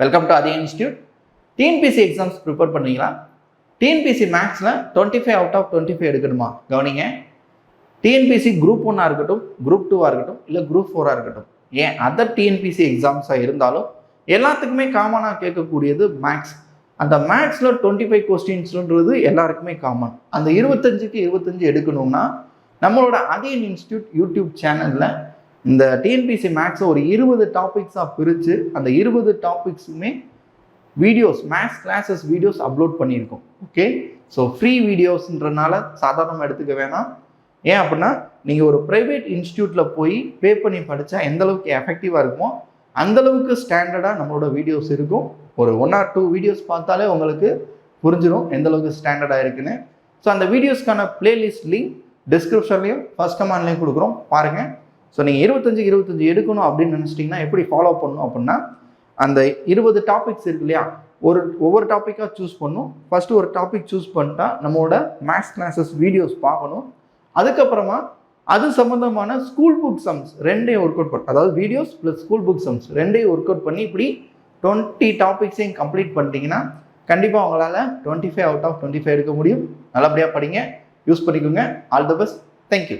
Welcome to அதே institute TNPSC exams prepare பண்ணீங்களா TNPSC மேக்ஸில் twenty five out of twenty five எடுக்கணுமா? கவனிங்க. டிஎன்பிசி குரூப் ஒன்னாக இருக்கட்டும் குரூப் டூவாக இருக்கட்டும் இல்லை குரூப் ஃபோராக இருக்கட்டும். ஏன்? அதர் டிஎன்பிசி எக்ஸாம்ஸாக இருந்தாலும் எல்லாத்துக்குமே காமனாக கேட்கக்கூடியது மேக்ஸ் அந்த மேக்ஸில் டுவெண்ட்டி ஃபைவ் கொஸ்டின்ஸ்ன்றது எல்லாருக்குமே காமன் அந்த இருபத்தஞ்சுக்கு இருபத்தஞ்சு எடுக்கணும்னா நம்மளோட அதியன் இன்ஸ்டியூட் யூடியூப் சேனலில் இந்த டிஎன்பிசி மேக்ஸை ஒரு இருபது டாபிக்ஸாக பிரித்து அந்த இருபது டாபிக்ஸுமே videos maths classes videos upload பண்ணியிருக்கோம். ஓகே ஸோ ஃப்ரீ வீடியோஸ்ன்றனால சாதாரணமாக எடுத்துக்க வேணாம். ஏன் அப்படின்னா நீங்கள் ஒரு ப்ரைவேட் இன்ஸ்டியூட்டில் போய் பே பண்ணி படித்தா எந்த அளவுக்கு எஃபெக்டிவாக இருக்குமோ அந்த அளவுக்கு ஸ்டாண்டர்டாக நம்மளோட வீடியோஸ் இருக்கும். ஒரு ஒன் ஆர் டூ வீடியோஸ் பார்த்தாலே உங்களுக்கு புரிஞ்சிடும் எந்த அளவுக்கு ஸ்டாண்டர்டாக இருக்குன்னு. ஸோ அந்த வீடியோஸ்க்கான பிளேலிஸ்ட் லிங்க் டிஸ்கிரிப்ஷன்லேயும் ஃபர்ஸ்ட் கமாண்ட்லேயும் கொடுக்குறோம். பாருங்கள் ஸோ நீங்கள் இருபத்தஞ்சி இருபத்தஞ்சி எடுக்கணும் அப்படின்னு நினச்சிட்டிங்கன்னா எப்படி ஃபாலோ பண்ணணும் அப்படின்னா அந்த இருபது டாபிக்ஸ் இருக்கு இல்லையா? ஒரு ஒவ்வொரு டாப்பிக்காக சூஸ் பண்ணும். ஃபஸ்ட்டு ஒரு டாபிக் சூஸ் பண்ணிட்டா நம்மளோட மேக்ஸ் கிளாஸஸ் வீடியோஸ் பார்க்கணும். அதுக்கப்புறமா அது சம்மந்தமான ஸ்கூல் புக் சம்ஸ் ரெண்டையும் ஒர்க் அவுட் பண்ண அதாவது videos plus school book sums ரெண்டையும் ஒர்க் அவுட் பண்ணி இப்படி டுவெண்ட்டி டாபிக்ஸையும் கம்ப்ளீட் பண்ணிட்டீங்கன்னா கண்டிப்பாக உங்களால் twenty five out of twenty five எடுக்க முடியும். நல்லபடியாக படிங்க யூஸ் பண்ணிக்கோங்க. All the best thank you